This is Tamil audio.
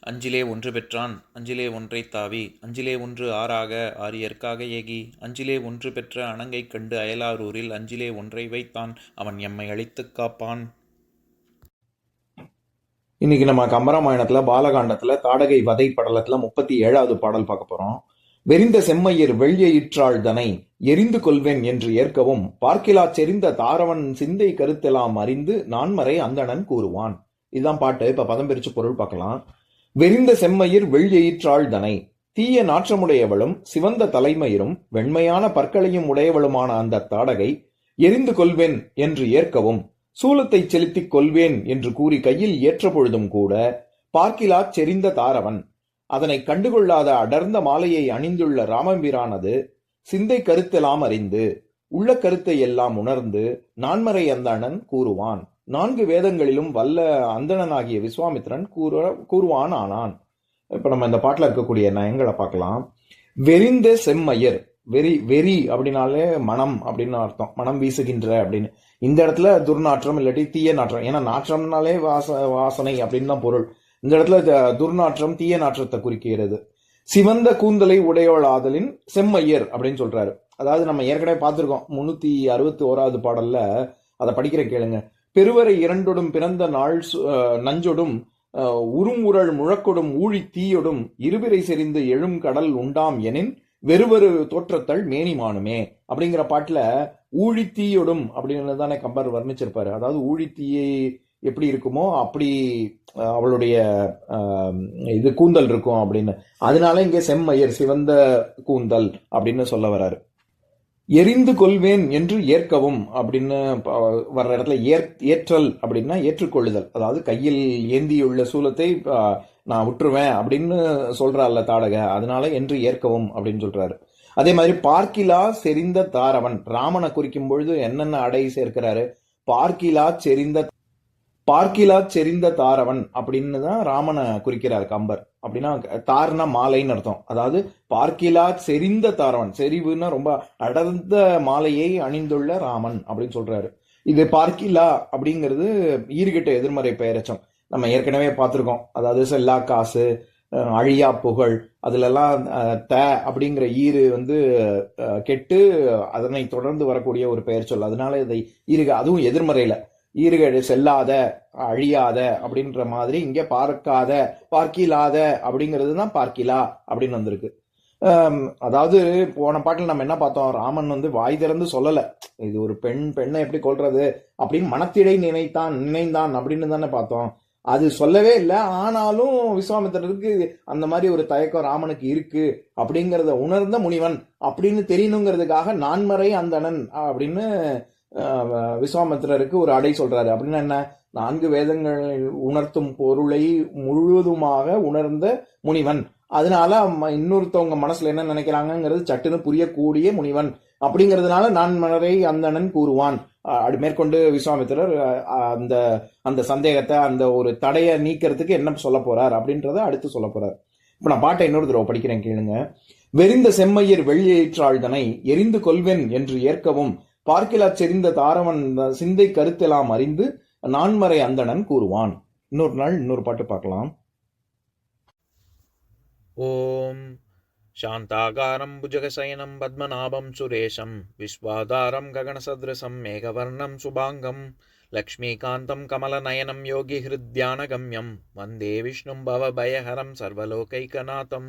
அஞ்சிலே ஒன்று பெற்றான் அஞ்சிலே ஒன்றை தாவி அஞ்சிலே ஒன்று ஆறாக ஆரியற்காக ஏகி அஞ்சிலே ஒன்று பெற்ற அணங்கை கண்டு அயலாரூரில் அஞ்சிலே ஒன்றை வைத்தான் அவன் எம்மை அழித்துக் காப்பான். இன்னைக்கு நம்ம கம்பராமாயணத்துல பாலகாண்டத்துல தாடகை வதை படலத்துல முப்பத்தி ஏழாவது பாடல் பார்க்க போறோம். வெறிந்த செம்மையர் வெள்ளியிற்றாள் தனை எரிந்து கொள்வேன் என்று ஏற்கவும் பார்க்கிலா செறிந்த தாரவன் சிந்தை கருத்தெல்லாம் அறிந்து நான்மறை அந்தணன் கூறுவான். இதுதான் பாட்டு. இப்ப பதம் பிரிச்சு பொருள் பார்க்கலாம். வெறிந்த செம்மயிர் வெள்ளியிற்றாள் தனை தீய நாற்றமுடையவளும் சிவந்த தலைமயிரும் வெண்மையான பற்களையும் உடையவளுமான அந்த தாடகை எரிந்து கொள்வேன் என்று ஏற்கவும் சூலத்தை செலுத்திக் கொள்வேன் என்று கூறி கையில் ஏற்றபொழுதும் கூட பார்க்கிலா செறிந்த தாரவன். அதனை கண்டுகொள்ளாத அடர்ந்த மாலையை அணிந்துள்ள ராமம்பிரானது சிந்தை கருத்தெல்லாம் அறிந்து உள்ள கருத்தை எல்லாம் உணர்ந்து நான்மறை அந்தணன் கூறுவான். நான்கு வேதங்களிலும் வல்ல அந்தணனாகிய விஸ்வாமித்திரன் கூற கூறுவான் ஆனான் இப்ப நம்ம இந்த பாட்டில் இருக்கக்கூடிய நயங்களை பார்க்கலாம். வெறிந்த செம்மையர் வெறி வெறி அப்படின்னாலே மனம் அப்படின்னு அர்த்தம். மனம் வீசுகின்ற அப்படின்னு. இந்த இடத்துல துர்நாற்றம் இல்லாட்டி தீய நாற்றம். ஏன்னா நாற்றம்னாலே வாச வாசனை அப்படின்னு தான் பொருள். இந்த இடத்துல த- துர்நாற்றம் தீய நாற்றத்தை குறிக்கிறது. சிவந்த கூந்தலை உடையவள் ஆதலின் செம்மையர் அப்படின்னு சொல்றாரு. அதாவது நம்ம ஏற்கனவே பார்த்துருக்கோம். முன்னூத்தி அறுபத்தி ஓராவது பாடல்ல அதை படிக்கிற கேளுங்க. பெருவரை இரண்டொடும் பிறந்த நாள் சு- நஞ்சொடும் அஹ் முழக்கொடும் ஊழி தீயொடும் இருவிரை செறிந்து எழும் கடல் உண்டாம் எனின் வெறுவரு தோற்றத்தள் மேனிமானுமே அப்படிங்கிற பாட்டுல ஊழித்தீயொடும் அப்படின்னு தானே கம்பர் வர்ணிச்சிருப்பாரு. அதாவது ஊழித்தீயை எப்படி இருக்குமோ அப்படி அவளுடைய இது கூந்தல் இருக்கும் அப்படின்னு. அதனால இங்க செம்மையர் சிவந்த கூந்தல் அப்படின்னு சொல்ல வராரு. எரிந்து கொள்வேன் என்று ஏற்கவும் அப்படின்னு வர்ற இடத்துல ஏற் ஏற்றல் அப்படின்னா ஏற்றுக்கொள்ளுதல். அதாவது கையில் ஏந்தியுள்ள சூலத்தை நான் விட்டுருவேன் அப்படின்னு சொல்றாள்ல தாடக அதனால என்று ஏற்கவும் அப்படின்னு சொல்றாரு. அதே மாதிரி பார்க்கிலா செறிந்த தாரவன் ராமனை குறிக்கும் பொழுது என்னென்ன அடை சேர்க்கிறாரு? பார்க்கிலா செறிந்த பார்க்கிலா செறிந்த தாரவன் அப்படின்னு தான் ராமனை குறிக்கிறார் கம்பர். அப்படின்னா தார்னா மாலைன்னு அர்த்தம். அதாவது பார்க்கிலா செறிந்த தாரவன். செறிவுன்னா ரொம்ப அடர்ந்த மாலையை அணிந்துள்ள ராமன் அப்படின்னு சொல்றாரு. இது பார்க்கிலா அப்படிங்கிறது ஈர்கிட்ட எதிர்மறை பெயரச்சம். நம்ம ஏற்கனவே பார்த்துருக்கோம். அதாவது செல்லா காசு அழியா புகழ் அதுலெல்லாம் த அப்படிங்கிற ஈறு வந்து கெட்டு அதனை தொடர்ந்து வரக்கூடிய ஒரு பெயர் சொல். அதனால இதை ஈருக அதுவும் எதிர்மறையில. ஈறுகழு செல்லாத அழியாத அப்படின்ற மாதிரி இங்க பார்க்காத பார்க்கிலாத அப்படிங்கிறது தான் பார்க்கிலா அப்படின்னு வந்திருக்கு. அதாவது போன பாட்டில் நம்ம என்ன பார்த்தோம்? ராமன் வந்து வாய் திறந்து சொல்லலை. இது ஒரு பெண் பெண்ணை எப்படி கொள்றது அப்படின்னு மனத்திடை நினைத்தான் நினைந்தான் அப்படின்னு தானே பார்த்தோம். அது சொல்லவே இல்லை. ஆனாலும் விஸ்வாமித்திரருக்கு அந்த மாதிரி ஒரு தயக்கம் ராமனுக்கு இருக்கு அப்படிங்கிறத உணர்ந்த முனிவன் அப்படின்னு தெரியணுங்கிறதுக்காக நான்மறை அந்தணன் அப்படின்னு விஸ்வாமித்திரருக்கு ஒரு அடை சொல்றாரு. அப்படின்னா என்ன? நான்கு வேதங்கள் உணர்த்தும் பொருளை முழுவதுமாக உணர்ந்த முனிவன். அதனால ம- இன்னொருத்தவங்க மனசுல என்ன நினைக்கிறாங்கங்கிறது சட்டுன்னு புரியக்கூடிய முனிவன். அப்படிங்கிறதுனால நான் மனரை அந்தணன் கூறுவான். அப்படி மேற்கொண்டு விஸ்வாமித்திரர் அந்த அந்த சந்தேகத்தை அந்த ஒரு தடையை நீக்கிறதுக்கு என்ன சொல்ல போறார் அப்படின்றத அடுத்து சொல்ல போறார். இப்ப நான் பாட்டை இன்னொரு தடவை படிக்கிறேன் கேளுங்க. வெறிந்த செம்மையர் வெள்ளியேற்றாழ்தனை எரிந்து கொள்வேன் என்று ஏற்கவும் பார்க்கிலாச் செறிந்த தாரவன் சிந்தை கருத்தெல்லாம் அறிந்து நான்மறை அந்தணன் கூறுவான். இன்னொரு நாள் இன்னொரு பாட்டு பார்க்கலாம். ஓம். சாந்தாகாரம் புஜகசயனம் பத்மநாபம் சுரேஷம். விஸ்வாதாரம் ககனசத்ருசம் மேகவர்ணம் சுபாங்கம். லக்ஷ்மீகாந்தம் கமலநயனம் யோகி ஹிருத்யானகம்யம் வந்தே விஷ்ணும் பவபயஹரம் சர்வலோகைகநாதம்